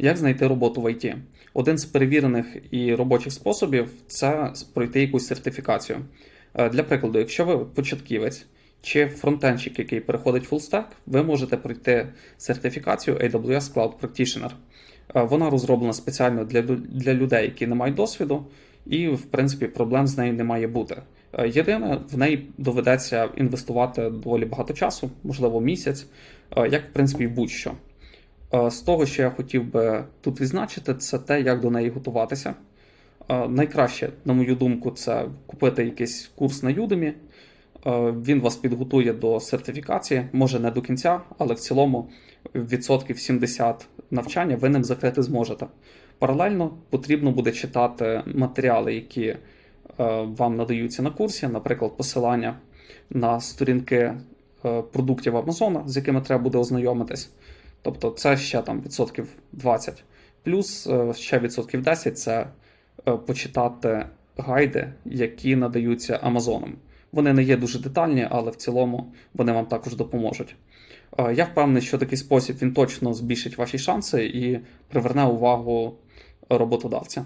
Як знайти роботу в ІТ? Один з перевірених і робочих способів це пройти якусь сертифікацію. Е, Для прикладу, якщо ви початківець чи фронтенщик, який переходить full stack, ви можете пройти сертифікацію AWS Cloud Practitioner. Е, Вона розроблена спеціально для, для людей, які не мають досвіду, і, в принципі, проблем з нею не має бути. Е, Єдине, в неї доведеться інвестувати доволі багато часу, можливо, місяць, як в принципі будь-що. Е, З того, що я хотів би тут відзначити, це те, як до неї готуватися. Е, Найкраще, на мою думку, це купити якийсь курс на Udemy. Е, Він вас підготує до сертифікації, може не до кінця, але в цілому відсотків 70 навчання ви ним закрити зможете. Паралельно потрібно буде читати матеріали, які вам надаються на курсі, наприклад, посилання на сторінки продуктів Амазона, з якими треба буде ознайомитись. Тобто це ще там відсотків 20. Плюс е, ще відсотків 10 це е, почитати гайди, які надаються Амазоном. Вони не є дуже детальні, але в цілому вони вам також допоможуть. Е, Я впевнений, що такий спосіб він точно збільшить ваші шанси і приверне увагу роботодавця.